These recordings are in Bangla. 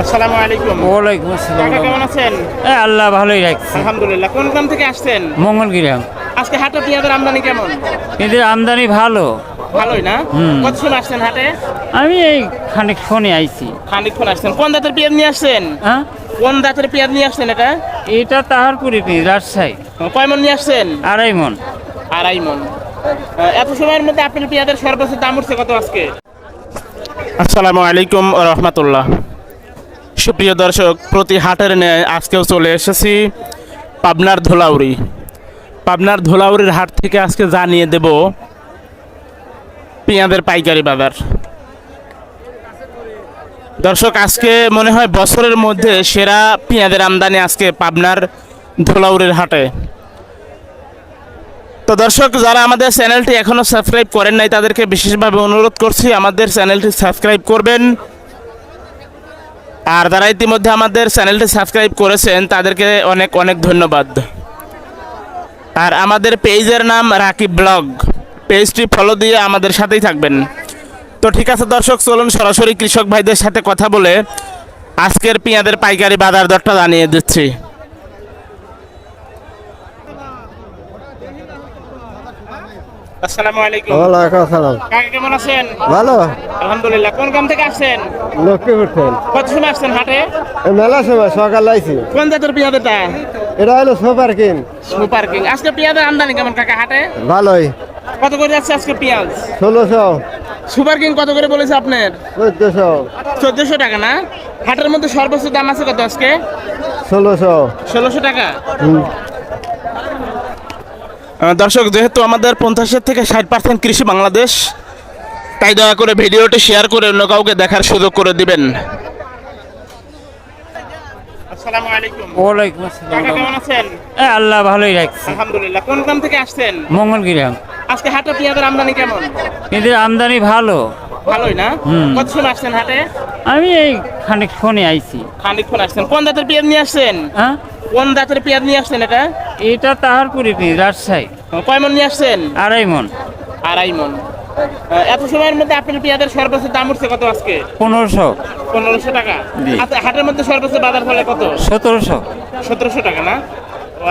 আসসালামু আলাইকুম। ওয়ালাইকুম আসসালাম। কাকা কেমন আছেন? এ আল্লাহ ভালোই রাখছে। আলহামদুলিল্লাহ। কোন গ্রাম থেকে আসছেন? মঙ্গলগ্রাম আজকে হাটে পেঁয়াজের আমদানি কেমন? এদের আমদানি ভালো। ভালোই না? কত সময় আসছেন হাটে? আমি এই খানিক ফোনে আইছি। খানিকক্ষণ আসছেন। কোন দাঁতের পেঁয়াজ নিয়ে আসছেন? হ্যাঁ? কোন দাঁতের পেঁয়াজ নিয়ে আসছেন এটা? এটা তাহারপুরি পেঁয়াজ রাজশাহী। কয় মন নিয়ে আসছেন? আড়াই মন। আড়াই মন। এত সময়ের মধ্যে আপনার পেঁয়াজের সর্বোচ্চ দাম উঠছে কত আজকে? আসসালামু আলাইকুম রহমতুল্লাহ। সুপ্রিয় দর্শক, প্রতি হাটের ন্যায় আজকেও চলে এসেছি পাবনার ধোলাউড়ি। পাবনার ধোলাউড়ির হাট থেকে আজকে জানিয়ে দেব পেঁয়াজের পাইকারি বাজার। দর্শক, আজকে মনে হয় বছরের মধ্যে সেরা পেঁয়াজের আমদানি আজকে পাবনার ধোলাউড়ির হাটে। তো দর্শক, যারা আমাদের চ্যানেলটি এখনও সাবস্ক্রাইব করেন নাই, তাদেরকে বিশেষভাবে অনুরোধ করছি আমাদের চ্যানেলটি সাবস্ক্রাইব করবেন। আর যারা ইতিমধ্যে আমাদের চ্যানেলটি সাবস্ক্রাইব করেছেন, তাদেরকে অনেক অনেক ধন্যবাদ। আর আমাদের পেজের নাম রাকিব ব্লগ। পেজটি ফলো দিয়ে আমাদের সাথেই থাকবেন। তো ঠিক আছে দর্শক, চলুন সরাসরি কৃষক ভাইদের সাথে কথা বলে আজকের পেঁয়াজের পাইকারি বাজার দরটা জানিয়ে দিচ্ছি। আসসালামু আলাইকুম। ওয়ালাইকুম আসসালাম। কাকা কেমন আছেন? ভালো। আলহামদুলিল্লাহ। কোন গ্রাম থেকে আসছেন? লক্ষ্মীপুর কত সময় আসছেন হাটে? মেলা সময় সকাল আইছি। কোন জাতের এটা হলো সুপার কিন সুপার কিং। আজকে পেঁয়াজের আমদানি কেমন কাকা হাটে? ভালোই। কত করে যাচ্ছে আজকে পেঁয়াজ? ষোলোশো। সুপার কিং কত করে বলেছে আপনার? চোদ্দশো। চোদ্দশো টাকা না? হাটের মধ্যে সর্বোচ্চ দাম আছে কত আজকে? ষোলোশো। ষোলোশো টাকা। দর্শক যেহেতু আমাদের পঞ্চাশের থেকে ষাট পার্সেন্ট কৃষি বাংলাদেশ তাই দয়া করে ভিডিওটি শেয়ার করে অন্য কাউকে দেখার সুযোগ করে দিবেন। আসসালামু আলাইকুম। ওয়ালাইকুম আসসালাম। কাকা কেমন আছেন? এ আল্লাহ ভালোই রাখছে। আলহামদুলিল্লাহ। কোন গ্রাম থেকে আসছেন? মঙ্গলগ্রাম আজকে হাটে পেঁয়াজের আমদানি কেমন? এদের আমদানি ভালো। ভালোই না? কত সময় আসছেন হাটে? আমি এই খানিক ফোনে আইছি। খানিকক্ষণ আসছেন। কোন দাঁতের পেঁয়াজ নিয়ে আসছেন? হ্যাঁ? কোন দাঁতের পেঁয়াজ নিয়ে আসছেন এটা? এটা তাহারপুরি পেঁয়াজ রাজশাহী। কয় মন নিয়ে আসছেন? আড়াই মন। আড়াই মন। এত সময়ের মধ্যে আপনার পেঁয়াজের সর্বোচ্চ দাম উঠছে কত আজকে? পনেরোশো। পনেরোশো টাকা। আচ্ছা হাটের মধ্যে সর্বোচ্চ বাজার ফলে কত? সতেরোশো। সতেরোশো টাকা না?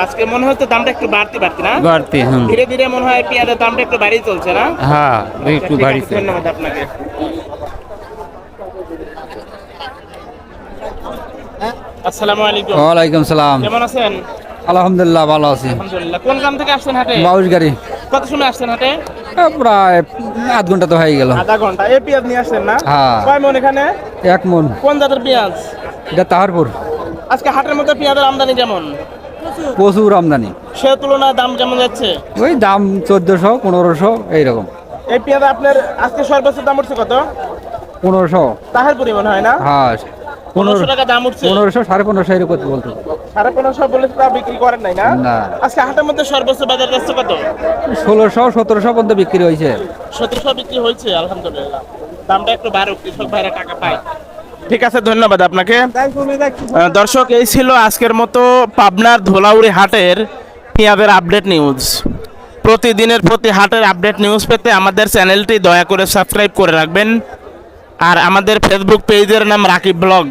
আজকে মনে হচ্ছে দামটা একটু বাড়তি বাড়তি না? বাড়তি ধীরে ধীরে মনে হয় পেঁয়াজের দামটা একটু বাড়িয়ে চলছে না? হ্যাঁ একটু আছে, বাড়িতে ধন্যবাদ আপনাকে। আসসালামু আলাইকুম। ওয়ালাইকুম সালাম। কেমন আছেন? আলহামদুলিল্লাহ ভালো আছি। আলহামদুলিল্লাহ। কোন গ্রাম থেকে আসছেন হাটে? বাউশ গাড়ি। কত সময় আসছেন হাটে? প্রায় আধ ঘণ্টা তো হয়ে গেল। আধা ঘণ্টা। এই পেঁয়াজ নিয়ে আসছেন না? হ্যাঁ। কয় মন এখানে? এক মন। কোন জাতের পেঁয়াজ? এটা তাহারপুর। আজকে হাটের মধ্যে পেঁয়াজের আমদানি কেমন? প্রচুর আমদানি। সে তুলনায় দাম কেমন যাচ্ছে? ওই দাম চোদ্দশো পনেরোশো এইরকম। এই পেঁয়াজ আপনার আজকে সর্বোচ্চ দাম উঠছে কত? পনেরোশো। তাহার পরিমাণ হয় না? হ্যাঁ। পনেরোশো টাকা দাম উঠছে। পনেরোশো সাড়ে পনেরোশো এরকম বলতো সাড়ে পনেরোশো বলে তা বিক্রি করেন নাই না। আজকে হাটের মধ্যে সর্বোচ্চ বাজার যাচ্ছে কত? ষোলোশো সতেরোশো পর্যন্ত বিক্রি হয়েছে। সতেরোশো বিক্রি হয়েছে আলহামদুলিল্লাহ। দামটা একটু বাড়ুক কৃষক ভাইরা টাকা পায়। ঠিক আছে ধন্যবাদ আপনাকে। দর্শক এই ছিল আজকের মতো পাবনার ধোলাউড়ি হাটের পেঁয়াজের আপডেট নিউজ প্রতিদিনের প্রতি হাটের আপডেট নিউজ পেতে আমাদের চ্যানেলটি দয়া করে সাবস্ক্রাইব করে রাখবেন। আর আমাদের ফেসবুক পেজের নাম রাকিব ব্লগ।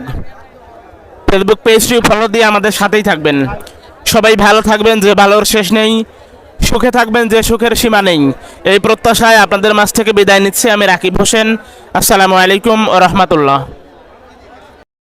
ফেসবুক পেজটি ফলো দিয়ে আমাদের সাথেই থাকবেন। সবাই ভালো থাকবেন, যে ভালোর শেষ নেই, সুখে থাকবেন, যে সুখের সীমা নেই। এই প্রত্যাশায় আপনাদের মাছ থেকে বিদায় নিচ্ছি আমি রাকিব হোসেন। আসসালামু আলাইকুম রহমতুল্লাহ।